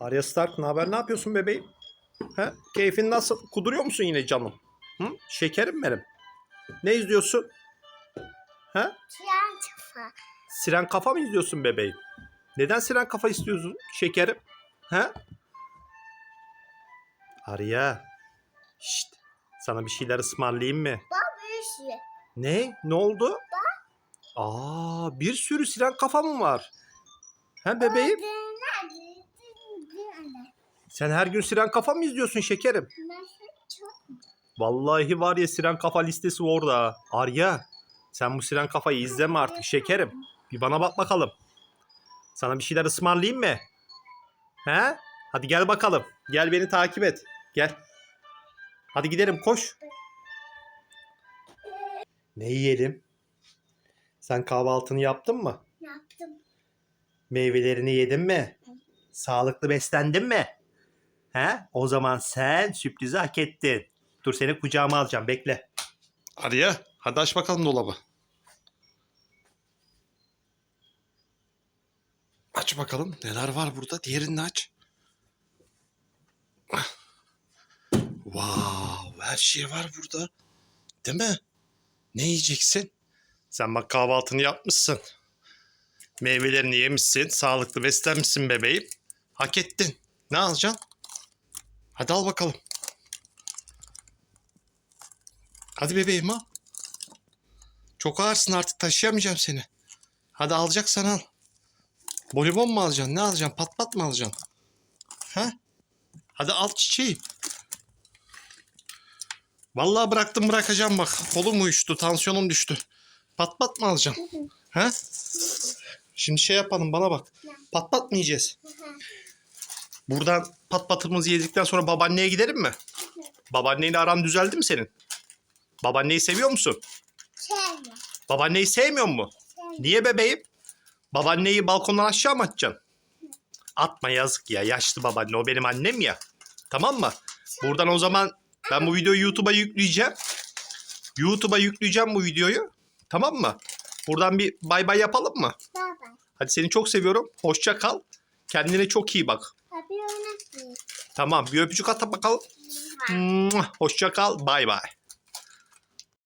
Arya Stark ne haber? Ne yapıyorsun bebeğim? He? Keyfin nasıl? Kuduruyor musun yine canım? Hı? Şekerim benim. Ne izliyorsun? He? Tren kafa. Siren kafa mı izliyorsun bebeğim? Neden siren kafa istiyorsun şekerim? He? Arya. Şşt. Sana bir şeyler ısmarlayayım mı? Bak bir şey. Ne? Ne oldu? Aa, bir sürü siren kafa mı var? He bebeğim? Sen her gün siren kafa mı izliyorsun şekerim? Vallahi var ya siren kafa listesi orada. Arya sen bu siren kafayı izleme artık şekerim. Bir bana bak bakalım. Sana bir şeyler ısmarlayayım mı? He? Hadi gel bakalım. Gel beni takip et. Gel. Hadi gidelim koş. Ne yiyelim? Sen kahvaltını yaptın mı? Yaptım. Meyvelerini yedin mi? Sağlıklı beslendin mi? He? O zaman sen sürprizi hak ettin. Dur seni kucağıma alacağım bekle. Arya hadi aç bakalım dolabı. Aç bakalım neler var burada. Diğerini aç. Wow, her şey var burada. Değil mi? Ne yiyeceksin? Sen bak kahvaltını yapmışsın. Meyvelerini yemişsin. Sağlıklı beslenmişsin bebeğim. Hak ettin. Ne alacaksın? Hadi al bakalım. Hadi bebeğim al. Çok ağırsın artık taşıyamayacağım seni. Hadi alacaksan al. Bolibon mu alacaksın? Ne alacaksın? Pat pat mı alacaksın? Ha? Hadi al çiçeği. Vallahi bıraktım bırakacağım bak. Kolum uyuştu, tansiyonum düştü. Pat pat mı alacaksın? Ha? Şimdi şey yapalım bana bak. Pat pat mı yiyeceğiz? Buradan pat patımızı yedikten sonra babaanneye gidelim mi? Babaanneyle aran düzeldi mi senin? Babaanneyi seviyor musun? Sevme. Babaanneyi sevmiyor mu? Niye bebeğim? Babaanneyi balkondan aşağı mı atacaksın? Atma yazık ya. Yaşlı babaanne. O benim annem ya. Tamam mı? Buradan o zaman ben bu videoyu YouTube'a yükleyeceğim. YouTube'a yükleyeceğim bu videoyu. Tamam mı? Buradan bir bay bay yapalım mı? Baba. Hadi seni çok seviyorum. Hoşça kal. Kendine çok iyi bak. Tamam bir öpücük at bakalım. Hoşça kal. Bay bay.